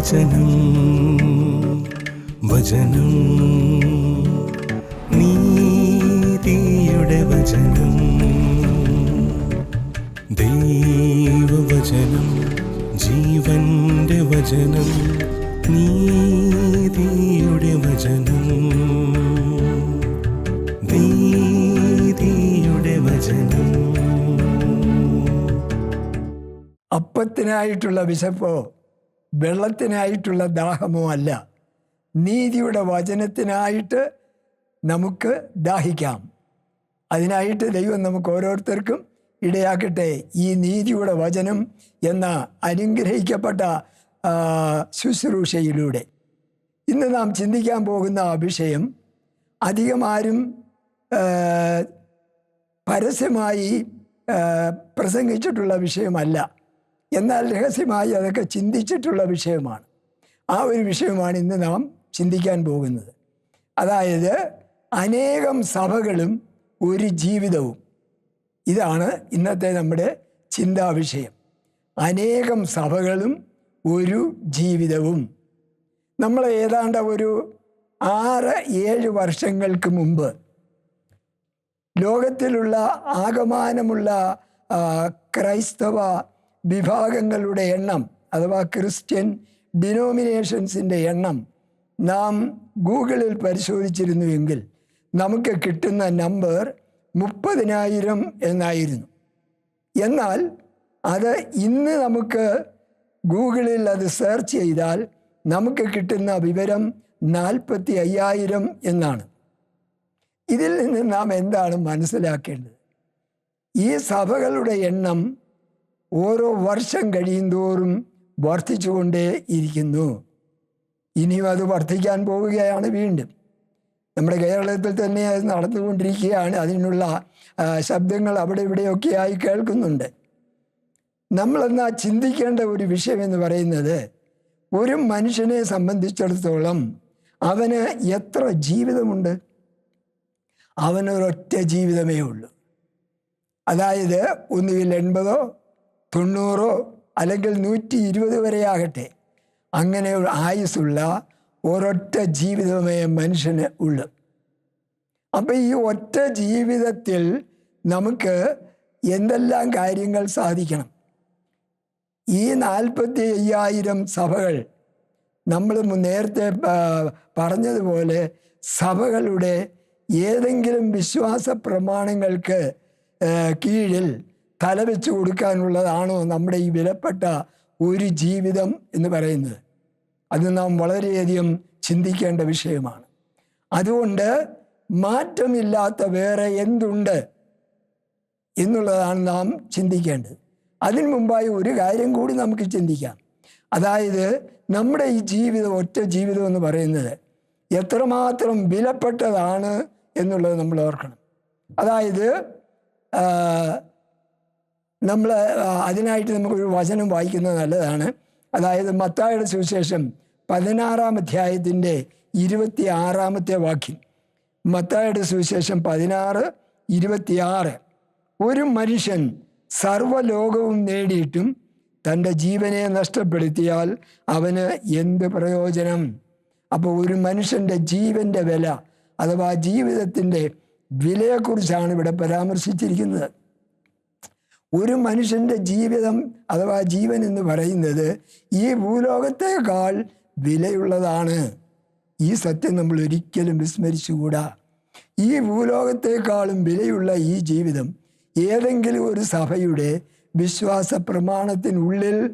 വചനം വചനം നീതിയുടെ വചനം ദൈവവചനം ജീവന്റെ വചനം നീതിയുടെ വചനം. നീതിയുടെ വചനം. അപ്പത്തിനായിട്ടുള്ള വിശപ്പോ വെള്ളത്തിനായിട്ടുള്ള ദാഹമോ അല്ല. നീതിയുടെ വചനത്തിനായിട്ട് നമുക്ക് ദാഹിക്കാം. അതിനായിട്ട് ദൈവം നമുക്ക് ഓരോരുത്തർക്കും ഇടയാക്കട്ടെ. ഈ നീതിയുടെ വചനം എന്ന അനുഗ്രഹിക്കപ്പെട്ട ശുശ്രൂഷയിലൂടെ. ഇന്ന് നാം ചിന്തിക്കാൻ പോകുന്ന വിഷയം അധികം ആരും പരസ്യമായി പ്രസംഗിച്ചിട്ടുള്ള വിഷയമല്ല. എന്നാൽ രഹസ്യമായി അതൊക്കെ ചിന്തിച്ചിട്ടുള്ള വിഷയമാണ്. ആ ഒരു വിഷയമാണ് ഇന്ന് നാം ചിന്തിക്കാൻ പോകുന്നത്. അതായത് അനേകം സഭകളും ഒരു ജീവിതവും. ഇതാണ് ഇന്നത്തെ നമ്മുടെ ചിന്താ വിഷയം. അനേകം സഭകളും ഒരു ജീവിതവും. നമ്മൾ ഏതാണ്ട് ഒരു ആറ് ഏഴ് വർഷങ്ങൾക്ക് മുമ്പ് ലോകത്തിലുള്ള ആകമാനമുള്ള ക്രൈസ്തവ വിഭാഗങ്ങളുടെ എണ്ണം അഥവാ ക്രിസ്ത്യൻ ഡിനോമിനേഷൻസിന്റെ എണ്ണം നാം ഗൂഗിളിൽ പരിശോധിച്ചിരുന്നുവെങ്കിൽ നമുക്ക് കിട്ടുന്ന നമ്പർ മുപ്പതിനായിരം എന്നായിരുന്നു. എന്നാൽ അത് ഇന്ന് നമുക്ക് ഗൂഗിളിൽ അത് സെർച്ച് ചെയ്താൽ നമുക്ക് കിട്ടുന്ന വിവരം നാൽപ്പത്തി അയ്യായിരം എന്നാണ്. ഇതിൽ നിന്ന് നാം എന്താണ് മനസ്സിലാക്കേണ്ടത്? ഈ സഭകളുടെ എണ്ണം ഓരോ വർഷം കഴിയുന്തോറും വർദ്ധിച്ചുകൊണ്ടേ ഇരിക്കുന്നു. ഇനിയും അത് വർദ്ധിക്കാൻ പോവുകയാണ് വീണ്ടും. നമ്മുടെ കേരളത്തിൽ തന്നെ അത് നടന്നുകൊണ്ടിരിക്കുകയാണ്. അതിനുള്ള ശബ്ദങ്ങൾ അവിടെ ഇവിടെയൊക്കെയായി കേൾക്കുന്നുണ്ട്. നമ്മളെന്നാ ചിന്തിക്കേണ്ട ഒരു വിഷയം എന്ന് പറയുന്നത് ഒരു മനുഷ്യനെ സംബന്ധിച്ചിടത്തോളം അവന് എത്ര ജീവിതമുണ്ട്? അവനൊരൊറ്റ ജീവിതമേ ഉള്ളൂ. അതായത് ഒന്നുകിൽ എൺപതോ തൊണ്ണൂറോ അല്ലെങ്കിൽ നൂറ്റി ഇരുപത് വരെയാകട്ടെ. അങ്ങനെ ആയുസ്സുള്ള ഒരൊറ്റ ജീവിതമേ മനുഷ്യന് ഉള്ളൂ. അപ്പം ഈ ഒറ്റ ജീവിതത്തിൽ നമുക്ക് എന്തെല്ലാം കാര്യങ്ങൾ സാധിക്കണം? ഈ നാൽപ്പത്തി അയ്യായിരം സഭകൾ നമ്മൾ നേരത്തെ പറഞ്ഞതുപോലെ സഭകളുടെ ഏതെങ്കിലും വിശ്വാസ പ്രമാണങ്ങൾക്ക് കീഴിൽ തലവെച്ച് കൊടുക്കാനുള്ളതാണോ നമ്മുടെ ഈ വിലപ്പെട്ട ഒരു ജീവിതം എന്ന് പറയുന്നത്? അത് നാം വളരെയധികം ചിന്തിക്കേണ്ട വിഷയമാണ്. അതുകൊണ്ട് മാറ്റമില്ലാത്ത വേറെ എന്തുണ്ട് എന്നുള്ളതാണ് നാം ചിന്തിക്കേണ്ടത്. അതിനു മുമ്പായി ഒരു കാര്യം കൂടി നമുക്ക് ചിന്തിക്കാം. അതായത് നമ്മുടെ ഈ ജീവിതം ഒറ്റ ജീവിതം എന്ന് പറയുന്നത് എത്രമാത്രം വിലപ്പെട്ടതാണ് എന്നുള്ളത് നമ്മൾ ഓർക്കണം. അതായത് നമ്മൾ അതിനായിട്ട് നമുക്കൊരു വചനം വായിക്കുന്നത് നല്ലതാണ്. അതായത് മത്തായുടെ സുവിശേഷം പതിനാറാം അധ്യായത്തിന്റെ ഇരുപത്തി ആറാമത്തെ വാക്യം. മത്തായുടെ സുവിശേഷം പതിനാറ് ഇരുപത്തിയാറ്. ഒരു മനുഷ്യൻ സർവലോകവും നേടിയിട്ടും തന്റെ ജീവനെ നഷ്ടപ്പെടുത്തിയാൽ അവന് എന്ത് പ്രയോജനം? അപ്പോൾ ഒരു മനുഷ്യന്റെ ജീവന്റെ വില അഥവാ ജീവിതത്തിന്റെ വിലയെക്കുറിച്ചാണ് ഇവിടെ പരാമർശിച്ചിരിക്കുന്നത്. ഒരു മനുഷ്യന്റെ ജീവിതം അഥവാ ജീവൻ എന്ന് പറയുന്നത് ഈ ഭൂലോകത്തേക്കാൾ വിലയുള്ളതാണ്. ഈ സത്യം നമ്മൾ ഒരിക്കലും വിസ്മരിച്ചുകൂടാ. ഈ ഭൂലോകത്തേക്കാളും വിലയുള്ള ഈ ജീവിതം ഏതെങ്കിലും ഒരു സഭയുടെ വിശ്വാസ പ്രമാണത്തിനുള്ളിൽ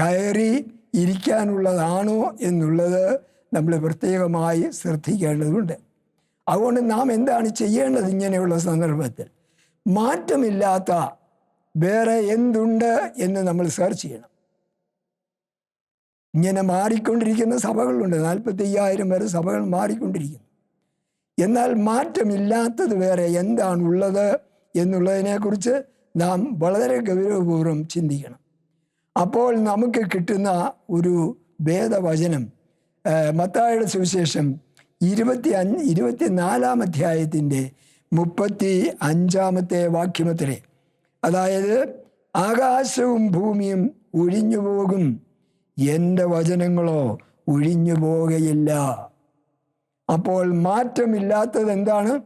കയറി ഇരിക്കാനുള്ളതാണോ എന്നുള്ളത് നമ്മൾ പ്രത്യേകമായി ശ്രദ്ധിക്കേണ്ടതുണ്ട്. അതുകൊണ്ട് നാം എന്താണ് ചെയ്യേണ്ടത് ഇങ്ങനെയുള്ള സന്ദർഭത്തിൽ? മാറ്റമില്ലാത്ത വേറെ എന്തുണ്ട് എന്ന് നമ്മൾ സെർച്ച് ചെയ്യണം. ഇങ്ങനെ മാറിക്കൊണ്ടിരിക്കുന്ന സഭകളുണ്ട്. നാൽപ്പത്തി അയ്യായിരം വരെ സഭകൾ മാറിക്കൊണ്ടിരിക്കുന്നു. എന്നാൽ മാറ്റമില്ലാത്തത് വേറെ എന്താണുള്ളത് എന്നുള്ളതിനെക്കുറിച്ച് നാം വളരെ ഗൗരവപൂർവം ചിന്തിക്കണം. അപ്പോൾ നമുക്ക് കിട്ടുന്ന ഒരു വേദവചനം മത്തായുടെ സുവിശേഷം ഇരുപത്തി അഞ്ച് ഇരുപത്തിനാലാം അധ്യായത്തിന്റെ മുപ്പത്തി അഞ്ചാമത്തെ വാക്യമത്തിലെ അതായത് ആകാശവും ഭൂമിയും ഒഴിഞ്ഞു പോകും. എന്റെ വചനങ്ങളോ ഒഴിഞ്ഞു പോകയില്ല അപ്പോൾ മാറ്റമില്ലാത്തത് എന്താണ്?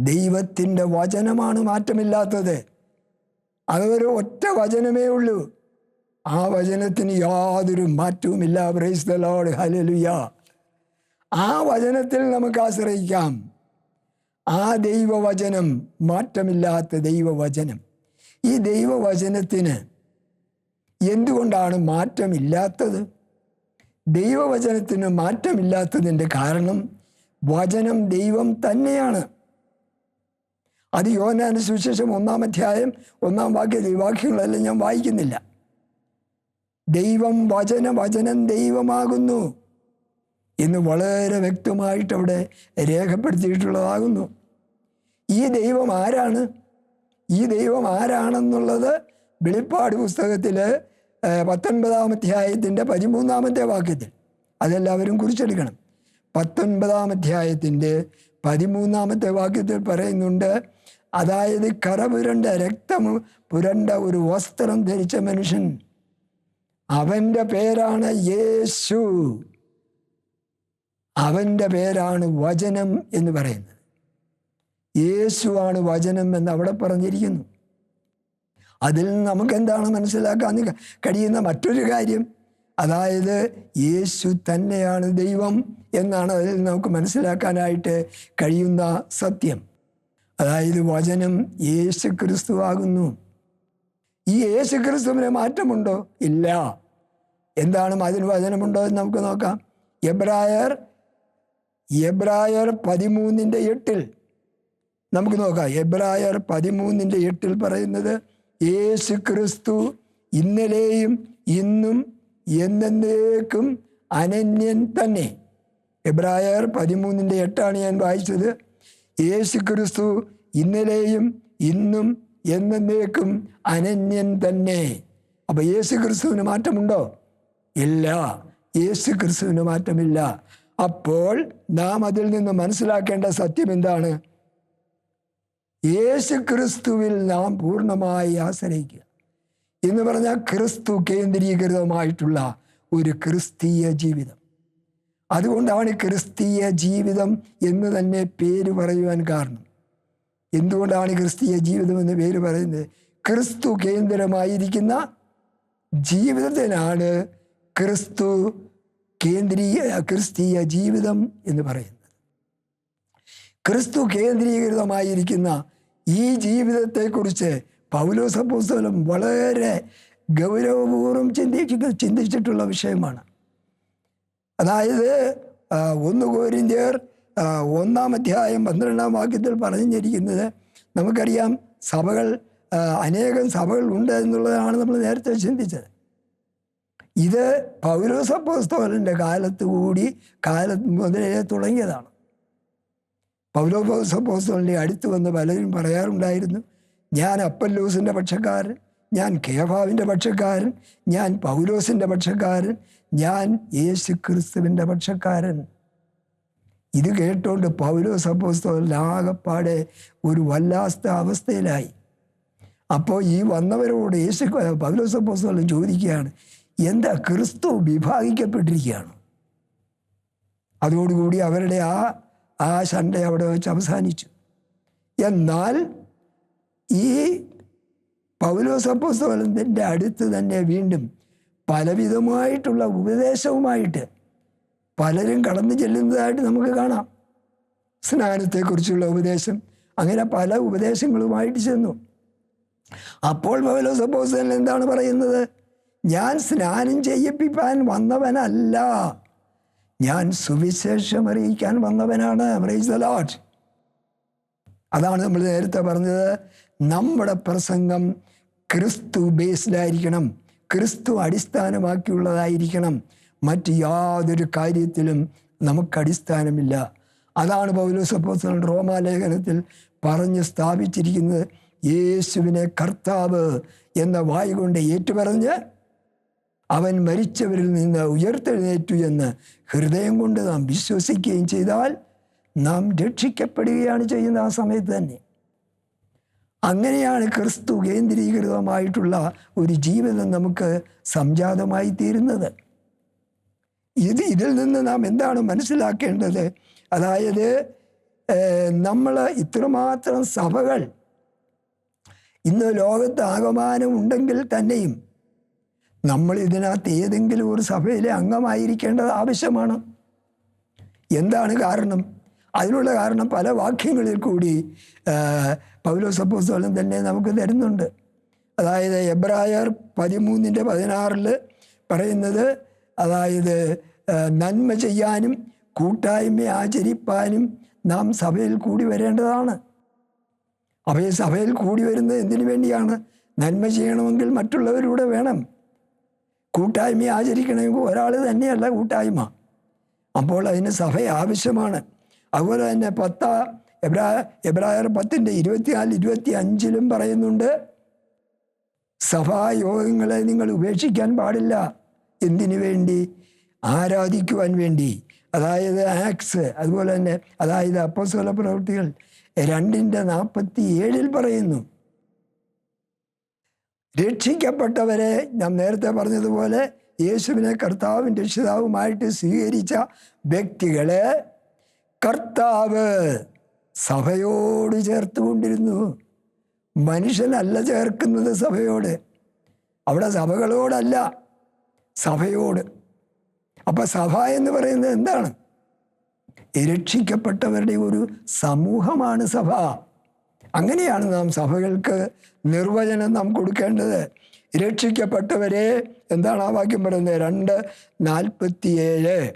ദൈവത്തിന്റെ വചനമാണ് മാറ്റമില്ലാത്തത്. അതൊരു ഒറ്റ വചനമേ ഉള്ളൂ. ആ വചനത്തിന് യാതൊരു മാറ്റവുമില്ല. പ്രൈസ് ദ ലോർഡ് ഹലലുയ ആ വചനത്തിൽ നമുക്ക് ആശ്രയിക്കാം. ആ ദൈവവചനം മാറ്റമില്ലാത്ത ദൈവവചനം. ഈ ദൈവവചനത്തിന് എന്തുകൊണ്ടാണ് മാറ്റമില്ലാത്തത്? ദൈവവചനത്തിന് മാറ്റമില്ലാത്തതിന്റെ കാരണം വചനം ദൈവം തന്നെയാണ്. അത് യോനാന് സുവിശേഷം ഒന്നാം അധ്യായം ഒന്നാം വാക്യ വാക്യങ്ങളെല്ലാം ഞാൻ വായിക്കുന്നില്ല. ദൈവം വചന വചനം ദൈവമാകുന്നു എന്ന് വളരെ വ്യക്തമായിട്ട് അവിടെ രേഖപ്പെടുത്തിയിട്ടുള്ളതാകുന്നു. ഈ ദൈവം ആരാണ്? ഈ ദൈവം ആരാണെന്നുള്ളത് വെളിപ്പാട് പുസ്തകത്തിൽ പത്തൊൻപതാം അധ്യായത്തിന്റെ പതിമൂന്നാമത്തെ വാക്യത്തിൽ. അതെല്ലാവരും കുറിച്ചെടുക്കണം. പത്തൊൻപതാം അധ്യായത്തിന്റെ പതിമൂന്നാമത്തെ വാക്യത്തിൽ പറയുന്നുണ്ട് അതായത് കറ പുരണ്ട രക്തം പുരണ്ട ഒരു വസ്ത്രം ധരിച്ച മനുഷ്യൻ അവന്റെ പേരാണ് യേശു. അവന്റെ പേരാണ് വചനം എന്ന് പറയുന്നത് യേശുവാണ് വചനം എന്ന് അവിടെ പറഞ്ഞിരിക്കുന്നു. അതിൽ നമുക്ക് എന്താണ് മനസ്സിലാക്കാൻ കഴിയുന്ന മറ്റൊരു കാര്യം? അതായത് യേശു തന്നെയാണ് ദൈവം എന്നാണ് അതിൽ നമുക്ക് മനസ്സിലാക്കാനായിട്ട് കഴിയുന്ന സത്യം. അതായത് വചനം യേശു ക്രിസ്തു ആകുന്നു. ഈ യേശു ക്രിസ്തുവിന് മാറ്റമുണ്ടോ? ഇല്ല. എന്താണ് അതിന് വചനമുണ്ടോ എന്ന് നമുക്ക് നോക്കാം. എബ്രായർ എബ്രായർ പതിമൂന്നിന്റെ എട്ടിൽ നമുക്ക് നോക്കാം. എബ്രായർ പതിമൂന്നിന്റെ എട്ടിൽ പറയുന്നത് യേശു ക്രിസ്തു ഇന്നലെയും ഇന്നും എന്നേക്കും അനന്യൻ തന്നെ. എബ്രായർ പതിമൂന്നിന്റെ എട്ടാണ് ഞാൻ വായിച്ചത്. യേശു ക്രിസ്തു ഇന്നലെയും ഇന്നും എന്നേക്കും അനന്യൻ തന്നെ. അപ്പോൾ യേശു ക്രിസ്തുവിന് മാറ്റമുണ്ടോ? ഇല്ല. യേശു ക്രിസ്തുവിന് മാറ്റമില്ല. അപ്പോൾ നാം അതിൽ നിന്ന് മനസ്സിലാക്കേണ്ട സത്യം എന്താണ്? യേശു ക്രിസ്തുവിൽ നാം പൂർണമായി ആശ്രയിക്കുക. എന്ന് പറഞ്ഞാൽ ക്രിസ്തു കേന്ദ്രീകൃതമായിട്ടുള്ള ഒരു ക്രിസ്തീയ ജീവിതം. അതുകൊണ്ടാണ് ക്രിസ്തീയ ജീവിതം എന്ന് തന്നെ പേര് പറയുവാൻ കാരണം. എന്തുകൊണ്ടാണ് ക്രിസ്തീയ ജീവിതം എന്ന് പേര് പറയുന്നത്? ക്രിസ്തു കേന്ദ്രമായിരിക്കുന്ന ജീവിതത്തിനാണ് ക്രിസ്തു കേന്ദ്രീയ ക്രിസ്തീയ ജീവിതം എന്ന് പറയുന്നത്. ക്രിസ്തു കേന്ദ്രീകൃതമായിരിക്കുന്ന ഈ ജീവിതത്തെക്കുറിച്ച് പൗലോസപ്പോസ്തലം വളരെ ഗൗരവപൂർവം ചിന്തിച്ചിട്ട് ചിന്തിച്ചിട്ടുള്ള വിഷയമാണ്. അതായത് ഒന്ന് കോരിന്ത്യർ ഒന്നാം അധ്യായം പന്ത്രണ്ടാം വാക്യത്തിൽ പറഞ്ഞിരിക്കുന്നത് നമുക്കറിയാം സഭകൾ അനേകം സഭകൾ ഉണ്ട് എന്നുള്ളതാണ് നമ്മൾ നേരത്തെ ചിന്തിച്ചത്. ഇത് പൗരോസപ്പോസ്തോലന്റെ കാലത്ത് കൂടി കാലം മുതലേ തുടങ്ങിയതാണ്. പൗലോസപ്പോസ്തോലിന്റെ അടുത്ത് വന്ന് പലരും പറയാറുണ്ടായിരുന്നു ഞാൻ അപ്പല്ലൂസിന്റെ പക്ഷക്കാരൻ ഞാൻ കേഫാവിന്റെ പക്ഷക്കാരൻ ഞാൻ പൗലോസിന്റെ പക്ഷക്കാരൻ ഞാൻ യേശു ക്രിസ്തുവിന്റെ പക്ഷക്കാരൻ. ഇത് കേട്ടോണ്ട് പൗലോസ് അപ്പോസ്തോലൻ ആകപ്പാടെ ഒരു വല്ലാത്ത അവസ്ഥയിലായി. അപ്പോൾ ഈ വന്നവരോട് യേശു പൗലോസ് അപ്പോസ്തോലൻ ചോദിക്കുകയാണ് എന്താ ക്രിസ്തു വിഭാഗിക്കപ്പെട്ടിരിക്കുകയാണ്? അതോടുകൂടി അവരുടെ ആ ആ ശണ്ട അവിടെ വെച്ച് അവസാനിച്ചു. എന്നാൽ ഈ പൗലോസപ്പോസ്തോലത്തിന്റെ അടുത്ത് തന്നെ വീണ്ടും പലവിധമായിട്ടുള്ള ഉപദേശവുമായിട്ട് പലരും കടന്നു ചെല്ലുന്നതായിട്ട് നമുക്ക് കാണാം. സ്നാനത്തെക്കുറിച്ചുള്ള ഉപദേശം അങ്ങനെ പല ഉപദേശങ്ങളുമായിട്ട് ചെന്നു. അപ്പോൾ പൗലോസപ്പോസ്തോലൻ എന്താണ് പറയുന്നത്? ഞാൻ സ്നാനം ചെയ്യിപ്പിക്കാൻ വന്നവനല്ല. ഞാൻ സുവിശേഷം അറിയിക്കാൻ വന്നവനാണ്. പ്രൈസ് ദ ലോഡ് അതാണ് നമ്മൾ നേരത്തെ പറഞ്ഞത്. നമ്മുടെ പ്രസംഗം ക്രിസ്തു ബേസ്ഡായിരിക്കണം ക്രിസ്തു അടിസ്ഥാനമാക്കിയുള്ളതായിരിക്കണം. മറ്റ് യാതൊരു കാര്യത്തിലും നമുക്ക് അടിസ്ഥാനമില്ല. അതാണ് പൗലോസപ്പോസൽ റോമാലേഖനത്തിൽ പറഞ്ഞ് സ്ഥാപിച്ചിരിക്കുന്നത്. യേശുവിനെ കർത്താവ് എന്ന വായു കൊണ്ട് ഏറ്റുപറഞ്ഞ് അവൻ മരിച്ചവരിൽ നിന്ന് ഉയർത്തെഴുന്നേറ്റു എന്ന് ഹൃദയം കൊണ്ട് നാം വിശ്വസിക്കുകയും ചെയ്താൽ നാം രക്ഷിക്കപ്പെടുകയാണ് ചെയ്യുന്ന ആ സമയത്ത് തന്നെ. അങ്ങനെയാണ് ക്രിസ്തു കേന്ദ്രീകൃതമായിട്ടുള്ള ഒരു ജീവിതം നമുക്ക് സംജാതമായി തീരുന്നത്. ഇത് ഇതിൽ നിന്ന് നാം എന്താണ് മനസ്സിലാക്കേണ്ടത്? അതായത് നമ്മൾ ഇത്രമാത്രം സഭകൾ ഇന്ന് ലോകത്ത് ആകമാനം ഉണ്ടെങ്കിൽ തന്നെയും നമ്മൾ ഇതിനകത്ത് ഏതെങ്കിലും ഒരു സഭയിലെ അംഗമായിരിക്കേണ്ടത് ആവശ്യമാണ്. എന്താണ് കാരണം? അതിനുള്ള കാരണം പല വാക്യങ്ങളിൽ കൂടി പൗലോ പൗലോസപ്പോസ്തോലം തന്നെ നമുക്ക് തരുന്നുണ്ട്. അതായത് എബ്രായർ പതിമൂന്നിന്റെ പതിനാറിൽ പറയുന്നത് അതായത് നന്മ ചെയ്യാനും കൂട്ടായ്മ ആചരിപ്പാനും നാം സഭയിൽ കൂടി വരേണ്ടതാണ്. ഈ സഭയിൽ കൂടി വരുന്നത് എന്തിനു വേണ്ടിയാണ്? നന്മ ചെയ്യണമെങ്കിൽ മറ്റുള്ളവരൂടെ വേണം. കൂട്ടായ്മ ആചരിക്കണമെങ്കിൽ ഒരാൾ തന്നെയല്ല കൂട്ടായ്മ. അപ്പോൾ അതിന് സഭ ആവശ്യമാണ്. അതുപോലെ തന്നെ പത്ത എബ്രാ എബ്രായർ പത്തിന്റെ ഇരുപത്തിനാല് ഇരുപത്തി അഞ്ചിലും പറയുന്നുണ്ട് സഭായോഗങ്ങളെ നിങ്ങൾ ഉപേക്ഷിക്കാൻ പാടില്ല. എന്തിനു വേണ്ടി? ആരാധിക്കുവാൻ വേണ്ടി. അതായത് ആക്സ് അതുപോലെ തന്നെ അതായത് അപ്പസ്വല പ്രവൃത്തികൾ രണ്ടിന്റെ നാൽപ്പത്തി ഏഴിൽ പറയുന്നു. രക്ഷിക്കപ്പെട്ടവരെ ഞാൻ നേരത്തെ പറഞ്ഞതുപോലെ യേശുവിനെ കർത്താവും രക്ഷിതാവുമായിട്ട് സ്വീകരിച്ച വ്യക്തികളെ കർത്താവ് സഭയോട് ചേർത്തുകൊണ്ടിരുന്നു മനുഷ്യനല്ല ചേർക്കുന്നത് സഭയോട്. അവിടെ സഭകളോടല്ല സഭയോട്. അപ്പം സഭ എന്ന് പറയുന്നത് എന്താണ്? രക്ഷിക്കപ്പെട്ടവരുടെ ഒരു സമൂഹമാണ് സഭ. അങ്ങനെയാണ് നാം സഭകൾക്ക് നിർവചനം നാം കൊടുക്കേണ്ടത്. രക്ഷിക്കപ്പെട്ടവരെ എന്താണ് ആ വാക്യം പറയുന്നത്? രണ്ട് നാൽപ്പത്തിയേഴ്.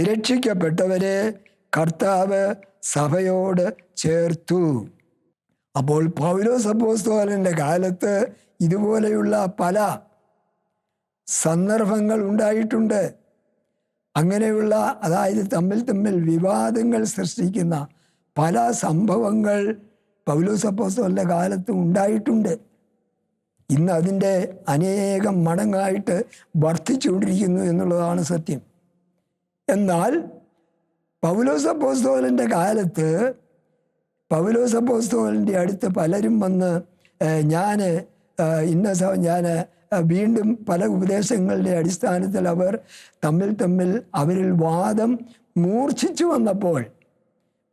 രക്ഷിക്കപ്പെട്ടവരെ കർത്താവ് സഭയോട് ചേർത്തു. അപ്പോൾ പൗലോസ് അപ്പോസ്തോലന്റെ കാലത്ത് ഇതുപോലെയുള്ള പല സന്ദർഭങ്ങൾ ഉണ്ടായിട്ടുണ്ട്. അങ്ങനെയുള്ള അതായത് തമ്മിൽ തമ്മിൽ വിവാദങ്ങൾ സൃഷ്ടിക്കുന്ന പല സംഭവങ്ങൾ പൗലോസ് അപ്പോസ്തോലിന്റെ കാലത്തും ഉണ്ടായിട്ടുണ്ട്. ഇന്ന് അതിന്റെ അനേകം മടങ്ങായിട്ട് വർദ്ധിച്ചുകൊണ്ടിരിക്കുന്നു എന്നുള്ളതാണ് സത്യം. എന്നാൽ പൗലോസ് അപ്പോസ്തോലിന്റെ കാലത്ത് പൗലോസ് അപ്പോസ്തോലിന്റെ അടുത്ത് പലരും വന്ന് ഞാൻ ഇന്ന ഞാൻ വീണ്ടും പല ഉപദേശങ്ങളുടെ അടിസ്ഥാനത്തിൽ അവർ തമ്മിൽ തമ്മിൽ അവരിൽ വാദം മൂർച്ഛിച്ചു വന്നപ്പോൾ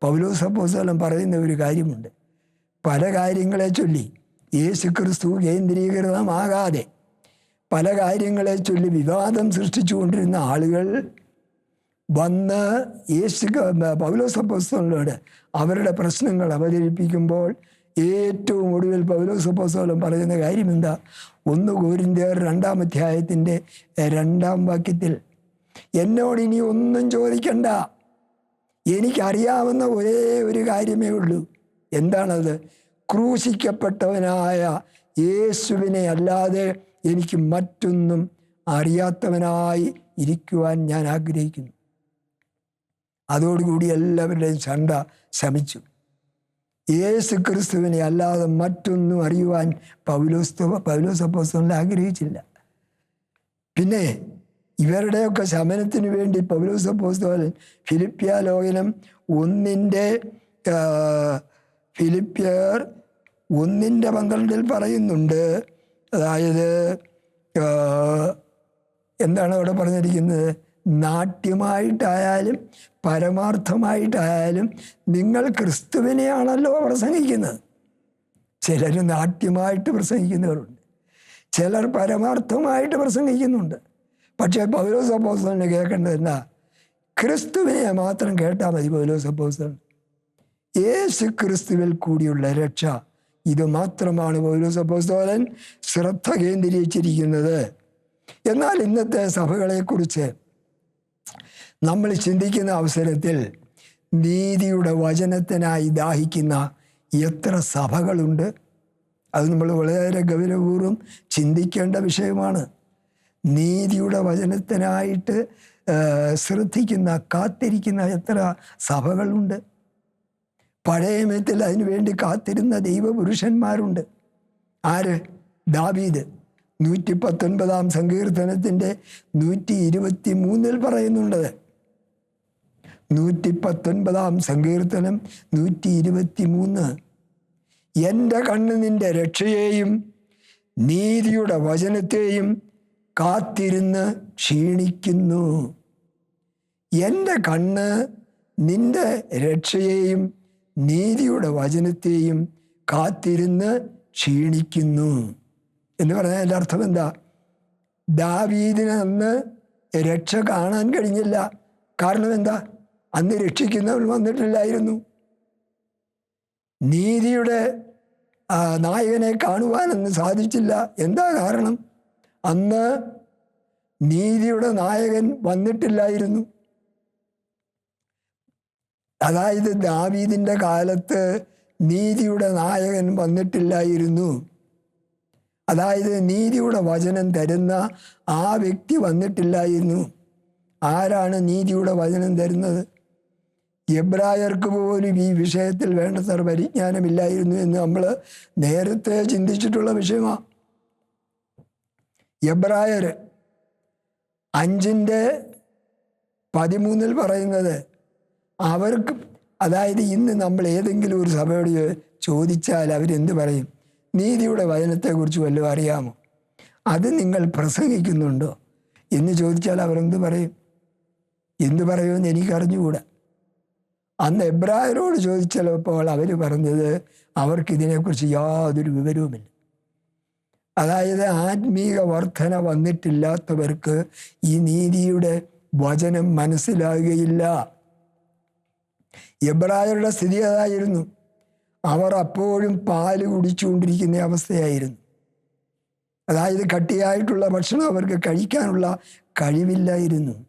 പൗലോസ് അപ്പോസ്തോലൻ പറയുന്ന ഒരു കാര്യമുണ്ട്. പല കാര്യങ്ങളെ ചൊല്ലി യേശു ക്രിസ്തു കേന്ദ്രീകൃതമാകാതെ പല കാര്യങ്ങളെ ചൊല്ലി വിവാദം സൃഷ്ടിച്ചുകൊണ്ടിരുന്ന ആളുകൾ വന്ന് യേശു പൗലോസ് അപ്പോസ്തലനോട് അവരുടെ പ്രശ്നങ്ങൾ അവതരിപ്പിക്കുമ്പോൾ ഏറ്റവും ഒടുവിൽ പൗലോസ് അപ്പോസ്തലൻ പറയുന്ന കാര്യം എന്താ ഒന്ന് കോരിന്ത്യർ രണ്ടാം അധ്യായത്തിന്റെ രണ്ടാം വാക്യത്തിൽ എന്നോട് ഇനി ഒന്നും ചോദിക്കണ്ട. എനിക്കറിയാവുന്ന ഒരേ ഒരു കാര്യമേ ഉള്ളൂ. എന്താണത്? ക്രൂശിക്കപ്പെട്ടവനായ യേശുവിനെ അല്ലാതെ എനിക്ക് മറ്റൊന്നും അറിയാത്തവനായി ഇരിക്കുവാൻ ഞാൻ ആഗ്രഹിക്കുന്നു. അതോടുകൂടി എല്ലാവരുടെയും ചണ്ട ശമിച്ചു. യേശു ക്രിസ്തുവിനെ അല്ലാതെ മറ്റൊന്നും അറിയുവാൻ പൗലോസ് പൗലോസ് ആഗ്രഹിച്ചില്ല. പിന്നെ ഇവരുടെയൊക്കെ ശമനത്തിന് വേണ്ടി പൗലോസ് അപ്പോസ്തലൻ ഫിലിപ്പിയ ഒന്നിന്റെ ഫിലിപ്പിയർ ഒന്നിന്റെ പന്ത്രണ്ടിൽ പറയുന്നുണ്ട്. അതായത് എന്താണ് അവിടെ പറഞ്ഞിരിക്കുന്നത്? നാട്യമായിട്ടായാലും പരമാർത്ഥമായിട്ടായാലും നിങ്ങൾ ക്രിസ്തുവിനെയാണല്ലോ പ്രസംഗിക്കുന്നത്. ചിലർ നാട്യമായിട്ട് പ്രസംഗിക്കുന്നവരുണ്ട്. ചിലർ പരമാർത്ഥമായിട്ട് പ്രസംഗിക്കുന്നുണ്ട്. പക്ഷേ പൗലോസ് അപ്പോസ്തലനെ കേൾക്കേണ്ടത് എന്നാ ക്രിസ്തുവിനെ മാത്രം കേട്ടാൽ മതി പൗലോസ് അപ്പോസ്തലൻ. യേശു ക്രിസ്തുവിൽ കൂടിയുള്ള രക്ഷ. ഇത് മാത്രമാണ് പൗലോസ് ശ്രദ്ധ കേന്ദ്രീകരിച്ചിരിക്കുന്നത്. എന്നാൽ ഇന്നത്തെ സഭകളെക്കുറിച്ച് നമ്മൾ ചിന്തിക്കുന്ന അവസരത്തിൽ നീതിയുടെ വചനത്തിനായി ദാഹിക്കുന്ന എത്ര സഭകളുണ്ട്? അത് നമ്മൾ വളരെ ഗൗരവപൂർവം ചിന്തിക്കേണ്ട വിഷയമാണ്. നീതിയുടെ വചനത്തിനായിട്ട് ശ്രദ്ധിക്കുന്ന കാത്തിരിക്കുന്ന എത്ര സഭകളുണ്ട്? പഴയ നിയമത്തിൽ അതിനുവേണ്ടി കാത്തിരുന്ന ദൈവപുരുഷന്മാരുണ്ട്. ആര്? ദാവീദ്. നൂറ്റി പത്തൊൻപതാം സങ്കീർത്തനത്തിന്റെ നൂറ്റി ഇരുപത്തി മൂന്നിൽ പറയുന്നുണ്ട്. നൂറ്റി പത്തൊൻപതാം സങ്കീർത്തനം നൂറ്റി ഇരുപത്തി മൂന്ന് എന്റെ കണ്ണ് നിന്റെ രക്ഷയെയും നീതിയുടെ വചനത്തെയും കാത്തിരുന്ന് ക്ഷീണിക്കുന്നു. എന്റെ കണ്ണ് നിന്റെ രക്ഷയെയും നീതിയുടെ വചനത്തെയും കാത്തിരുന്ന് ക്ഷീണിക്കുന്നു. എന്ന് പറഞ്ഞാൽ എന്റെ അർത്ഥം എന്താ? ദാവീദിനെ അന്ന് രക്ഷ കാണാൻ കഴിഞ്ഞില്ല. കാരണം എന്താ? അന്ന് രക്ഷിക്കുന്നവൻ വന്നിട്ടില്ലായിരുന്നു. നീതിയുടെ നായകനെ കാണുവാനൊന്നും സാധിച്ചില്ല. എന്താ കാരണം? അന്ന് നീതിയുടെ നായകൻ വന്നിട്ടില്ലായിരുന്നു. അതായത് ദാവീദിന്റെ കാലത്ത് നീതിയുടെ നായകൻ വന്നിട്ടില്ലായിരുന്നു. അതായത് നീതിയുടെ വചനം തരുന്ന ആ വ്യക്തി വന്നിട്ടില്ലായിരുന്നു. ആരാണ് നീതിയുടെ വചനം തരുന്നത്? എബ്രായർക്ക് പോലും ഈ വിഷയത്തിൽ വേണ്ടത്ര പരിജ്ഞാനമില്ലായിരുന്നു എന്ന് നമ്മൾ നേരത്തെ ചിന്തിച്ചിട്ടുള്ള വിഷയമാണ് എബ്രായർ അഞ്ചിന്റെ പതിമൂന്നിൽ പറയുന്നത് അവർക്ക് അതായത് ഇന്ന് നമ്മൾ ഏതെങ്കിലും ഒരു സഭയോട് ചോദിച്ചാൽ അവരെന്ത് പറയും? നീതിയുടെ വചനത്തെക്കുറിച്ച് വല്ലതും അറിയാമോ? അത് നിങ്ങൾ പ്രസംഗിക്കുന്നുണ്ടോ? എന്ന് ചോദിച്ചാൽ അവരെന്ത് പറയും? എന്തു പറയുമെന്ന് എനിക്കറിഞ്ഞുകൂടാ അന്ന് എബ്രായരോട് ചോദിച്ചപ്പോൾ അവർ പറഞ്ഞത് അവർക്കിതിനെക്കുറിച്ച് യാതൊരു വിവരവുമില്ല. അതായത് ആത്മീക വർധന വന്നിട്ടില്ലാത്തവർക്ക് ഈ നീതിയുടെ വചനം മനസ്സിലാകുകയില്ല. എബ്രായരുടെ സ്ഥിതി അതായിരുന്നു. അവർ അപ്പോഴും പാൽ കുടിച്ചുകൊണ്ടിരിക്കുന്ന അവസ്ഥയായിരുന്നു. അതായത് കട്ടിയായിട്ടുള്ള ഭക്ഷണം അവർക്ക് കഴിക്കാനുള്ള കഴിവില്ലായിരുന്നു.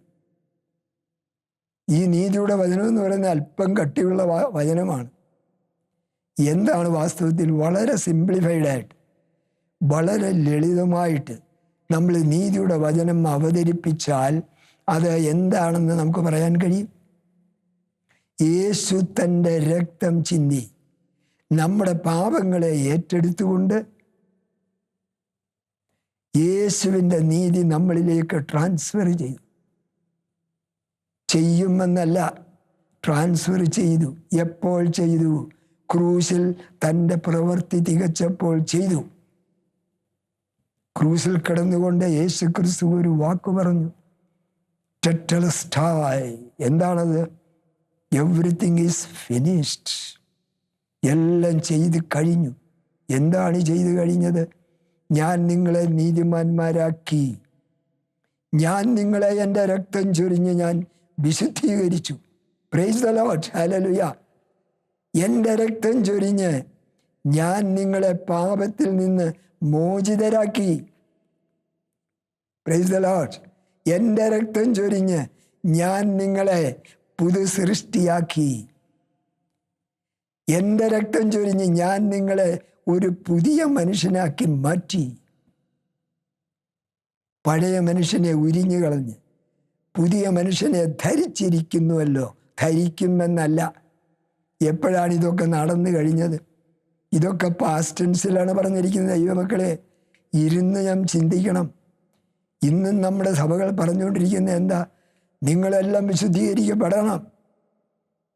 ഈ നീതിയുടെ വചനം എന്ന് പറയുന്നത് അല്പം കട്ടിയുള്ള വചനമാണ്. എന്താണ് വാസ്തവത്തിൽ വളരെ സിംപ്ലിഫൈഡ് ആയിട്ട് വളരെ ലളിതമായിട്ട് നമ്മൾ നീതിയുടെ വചനം അവതരിപ്പിച്ചാൽ അത് എന്താണെന്ന് നമുക്ക് പറയാൻ കഴിയും? യേശു തന്റെ രക്തം ചിന്തി നമ്മുടെ പാപങ്ങളെ ഏറ്റെടുത്തുകൊണ്ട് യേശുവിന്റെ നീതി നമ്മളിലേക്ക് ട്രാൻസ്ഫർ ചെയ്തു. ചെയ്യുമെന്നല്ല ട്രാൻസ്ഫർ ചെയ്തു. എപ്പോൾ ചെയ്തു? ക്രൂസിൽ തന്റെ പ്രവൃത്തി തികച്ചപ്പോൾ ചെയ്തു. ക്രൂസിൽ കിടന്നുകൊണ്ട് യേശു ക്രിസ്തു ഒരു വാക്ക് പറഞ്ഞു. ടെറ്റലസ്റ്റായ് എന്താണത്? എവറിത്തിങ് ഈസ് ഫിനിഷ്ഡ് എല്ലാം ചെയ്ത് കഴിഞ്ഞു. എന്താണ് ചെയ്തു കഴിഞ്ഞത്? ഞാൻ നിങ്ങളെ നീതിമാന്മാരാക്കി. ഞാൻ നിങ്ങളെ എന്റെ രക്തം ചൊരിഞ്ഞ് ഞാൻ വിശുദ്ധീകരിച്ചു. പ്രൈസ് ഹല്ലേലൂയ എന്റെ രക്തം ചൊരിഞ്ഞ് ഞാൻ നിങ്ങളെ പാപത്തിൽ നിന്ന് മോചിതരാക്കി. പ്രൈസ് ലോർഡ് എന്റെ രക്തം ചൊരിഞ്ഞ് ഞാൻ നിങ്ങളെ പുതു സൃഷ്ടിയാക്കി എന്റെ രക്തം ചൊരിഞ്ഞ് ഞാൻ നിങ്ങളെ ഒരു പുതിയ മനുഷ്യനാക്കി മാറ്റി. പഴയ മനുഷ്യനെ ഉരിഞ്ഞു കളഞ്ഞ് പുതിയ മനുഷ്യനെ ധരിച്ചിരിക്കുന്നുവല്ലോ. ധരിക്കുമെന്നല്ല. എപ്പോഴാണ് ഇതൊക്കെ നടന്നു കഴിഞ്ഞത്? ഇതൊക്കെ പാസ്റ്റൻസിലാണ് പറഞ്ഞിരിക്കുന്നത് ദൈവമക്കളെ. ഇരുന്ന് ഞാൻ ചിന്തിക്കണം. ഇന്നും നമ്മുടെ സഭകൾ പറഞ്ഞുകൊണ്ടിരിക്കുന്നത് എന്താ? നിങ്ങളെല്ലാം വിശുദ്ധീകരിക്കപ്പെടണം.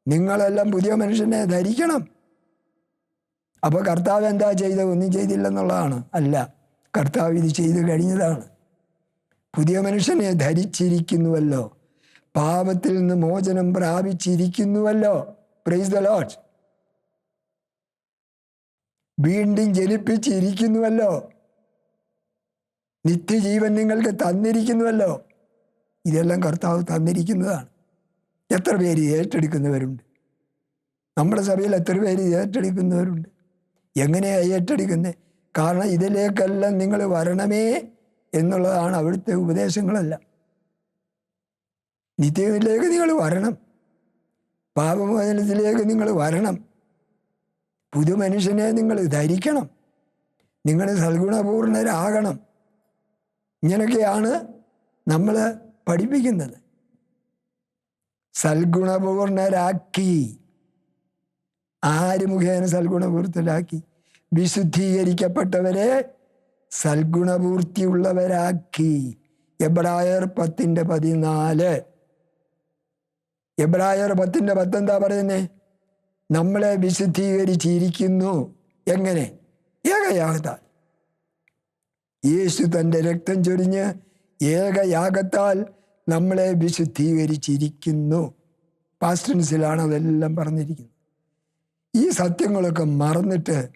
നിങ്ങളെല്ലാം പുതിയ മനുഷ്യനെ ധരിക്കണം. അപ്പോൾ കർത്താവ് എന്താ ചെയ്തത്? ഒന്നും ചെയ്തില്ലെന്നുള്ളതാണ്. അല്ല കർത്താവ് ഇത് ചെയ്ത് കഴിഞ്ഞതാണ്. പുതിയ മനുഷ്യനെ ധരിച്ചിരിക്കുന്നുവല്ലോ. പാപത്തിൽ നിന്ന് മോചനം പ്രാപിച്ചിരിക്കുന്നുവല്ലോ. പ്രൈസ് ദ ലോഡ് വീണ്ടും ജനിപ്പിച്ചിരിക്കുന്നുവല്ലോ. നിത്യജീവൻ നിങ്ങൾക്ക് തന്നിരിക്കുന്നുവല്ലോ. ഇതെല്ലാം കർത്താവ് തന്നിരിക്കുന്നതാണ്. എത്ര പേര് ഏറ്റെടുക്കുന്നവരുണ്ട്? നമ്മുടെ സഭയിൽ എത്ര പേര് ഏറ്റെടുക്കുന്നവരുണ്ട്? എങ്ങനെയാണ് ഏറ്റെടുക്കുന്നത് കാരണം ഇതിലേക്കെല്ലാം നിങ്ങൾ വരണമേ എന്നുള്ളതാണ് അവിടുത്തെ ഉപദേശങ്ങളെല്ലാം. നിത്യത്തിലേക്ക് നിങ്ങൾ വരണം. പാപമോചനത്തിലേക്ക് നിങ്ങൾ വരണം. പുതു മനുഷ്യനെ നിങ്ങൾ ധരിക്കണം. നിങ്ങൾ സൽഗുണപൂർണരാകണം. ഇങ്ങനെയൊക്കെയാണ് നമ്മൾ പഠിപ്പിക്കുന്നത്. സൽഗുണപൂർണരാക്കി. ആര് മുഖേന സൽഗുണപൂർത്തരാക്കി? വിശുദ്ധീകരിക്കപ്പെട്ടവരെ സൽഗുണപൂർത്തിയുള്ളവരാക്കി. എബ്രായർ പത്തിന്റെ പതിനാല്. എബ്രായർ പത്തിന്റെ പത്തെന്താ പറയുന്നേ? നമ്മളെ വിശുദ്ധീകരിച്ചിരിക്കുന്നു. എങ്ങനെ? ഏകയാകത്താൽ യേശു തന്റെ രക്തം ചൊരിഞ്ഞ് ഏകയാഗത്താൽ നമ്മളെ വിശുദ്ധീകരിച്ചിരിക്കുന്നു. പാസ്റ്റൻസിലാണ് അതെല്ലാം പറഞ്ഞിരിക്കുന്നത്. ഈ സത്യങ്ങളൊക്കെ മറന്നിട്ട്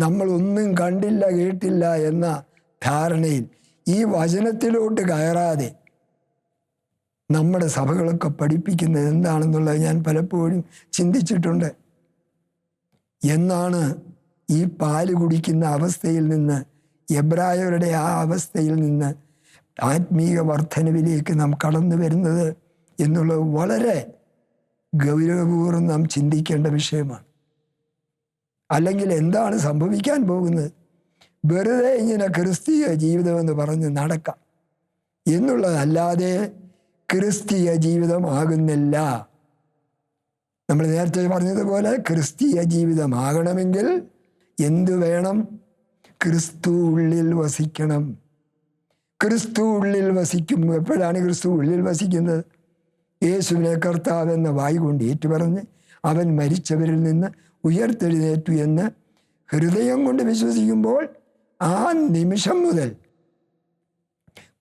നമ്മളൊന്നും കണ്ടില്ല കേട്ടില്ല എന്ന ധാരണയിൽ ഈ വചനത്തിലോട്ട് കയറാതെ നമ്മുടെ സഭകളൊക്കെ പഠിപ്പിക്കുന്നത് എന്താണെന്നുള്ളത് ഞാൻ പലപ്പോഴും ചിന്തിച്ചിട്ടുണ്ട്. എന്നാണ് ഈ പാൽ കുടിക്കുന്ന അവസ്ഥയിൽ നിന്ന് എബ്രായവരുടെ ആ അവസ്ഥയിൽ നിന്ന് ആത്മീയ വർധനവിലേക്ക് നാം കടന്നു വരുന്നത് എന്നുള്ളത് വളരെ ഗൗരവപൂർവം നാം ചിന്തിക്കേണ്ട വിഷയമാണ്. അല്ലെങ്കിൽ എന്താണ് സംഭവിക്കാൻ പോകുന്നത്? വെറുതെ ഇങ്ങനെ ക്രിസ്തീയ ജീവിതമെന്ന് പറഞ്ഞ് നടക്കാം. എന്നുള്ളതല്ലാതെ ക്രിസ്തീയ ജീവിതമാകുന്നില്ല നമ്മൾ നേരത്തെ പറഞ്ഞതുപോലെ ക്രിസ്തീയ ജീവിതമാകണമെങ്കിൽ എന്തു വേണം? ക്രിസ്തു ഉള്ളിൽ വസിക്കണം. ക്രിസ്തു ഉള്ളിൽ വസിക്കും എപ്പോഴാണ് ക്രിസ്തു ഉള്ളിൽ വസിക്കുന്നത്? യേശുവിനെ കർത്താവ് എന്ന വായി കൊണ്ട് ഏറ്റുപറഞ്ഞ് അവൻ മരിച്ചവരിൽ നിന്ന് ഉയർത്തെഴുന്നേറ്റു എന്ന് ഹൃദയം കൊണ്ട് വിശ്വസിക്കുമ്പോൾ ആ നിമിഷം മുതൽ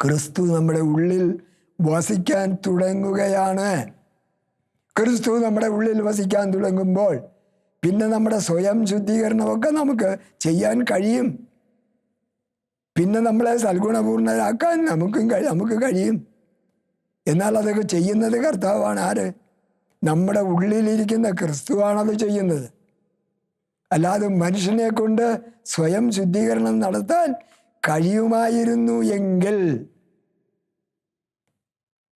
ക്രിസ്തു നമ്മുടെ ഉള്ളിൽ വസിക്കാൻ തുടങ്ങുകയാണ്. ക്രിസ്തു നമ്മുടെ ഉള്ളിൽ വസിക്കാൻ തുടങ്ങുമ്പോൾ പിന്നെ നമ്മുടെ സ്വയം ശുദ്ധീകരണമൊക്കെ നമുക്ക് ചെയ്യാൻ കഴിയും. പിന്നെ നമ്മളെ സൽഗുണപൂർണരാക്കാൻ നമുക്കും നമുക്ക് കഴിയും. എന്നാൽ അതൊക്കെ ചെയ്യുന്നത് കർത്താവാണ്. ആര്? നമ്മുടെ ഉള്ളിലിരിക്കുന്ന ക്രിസ്തുവാണത് ചെയ്യുന്നത്. അല്ലാതെ മനുഷ്യനെ കൊണ്ട് സ്വയം ശുദ്ധീകരണം നടത്താൻ കഴിയുമായിരുന്നു എങ്കിൽ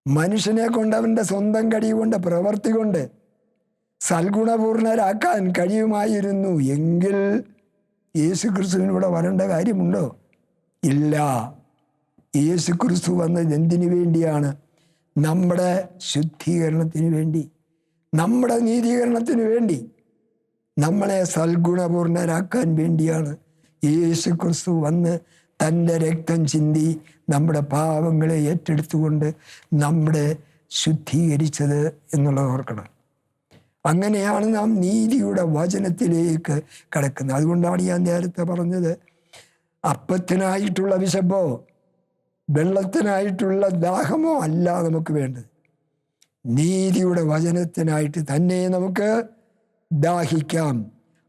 മനുഷ്യനെ കൊണ്ട് അവന്റെ സ്വന്തം കഴിവുകൊണ്ട് പ്രവർത്തി കൊണ്ട് സൽഗുണപൂർണരാക്കാൻ കഴിയുമായിരുന്നു എങ്കിൽ യേശു ക്രിസ്തുവിനൂടെ വരേണ്ട കാര്യമുണ്ടോ? ഇല്ല. യേശു ക്രിസ്തു വന്നത് എന്തിനു വേണ്ടിയാണ്? നമ്മുടെ ശുദ്ധീകരണത്തിന് വേണ്ടി. നമ്മുടെ നീതീകരണത്തിന് വേണ്ടി. നമ്മളെ സൽഗുണപൂർണരാക്കാൻ വേണ്ടിയാണ് യേശു ക്രിസ്തു വന്ന് തന്റെ രക്തം ചിന്തി നമ്മുടെ പാവങ്ങളെ ഏറ്റെടുത്തുകൊണ്ട് നമ്മുടെ ശുദ്ധീകരിച്ചത് എന്നുള്ളത് ഓർക്കണം. അങ്ങനെയാണ് നാം നീതിയുടെ വചനത്തിലേക്ക് കടക്കുന്നത്. അതുകൊണ്ടാണ് ഞാൻ നേരത്തെ പറഞ്ഞത് അപ്പത്തിനായിട്ടുള്ള വിശപ്പോ വെള്ളത്തിനായിട്ടുള്ള ദാഹമോ അല്ല നമുക്ക് വേണ്ടത്. നീതിയുടെ വചനത്തിനായിട്ട് തന്നെ നമുക്ക് ദാഹിക്കാം.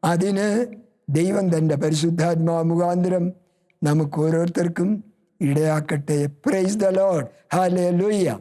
അതിന് ദൈവം തന്റെ പരിശുദ്ധാത്മാ മുഖാന്തരം നമുക്ക് ഓരോരുത്തർക്കും ഇടയാക്കട്ടെ. പ്രൈസ് ദ ലോഡ് ഹാലേ ലൂയ്യ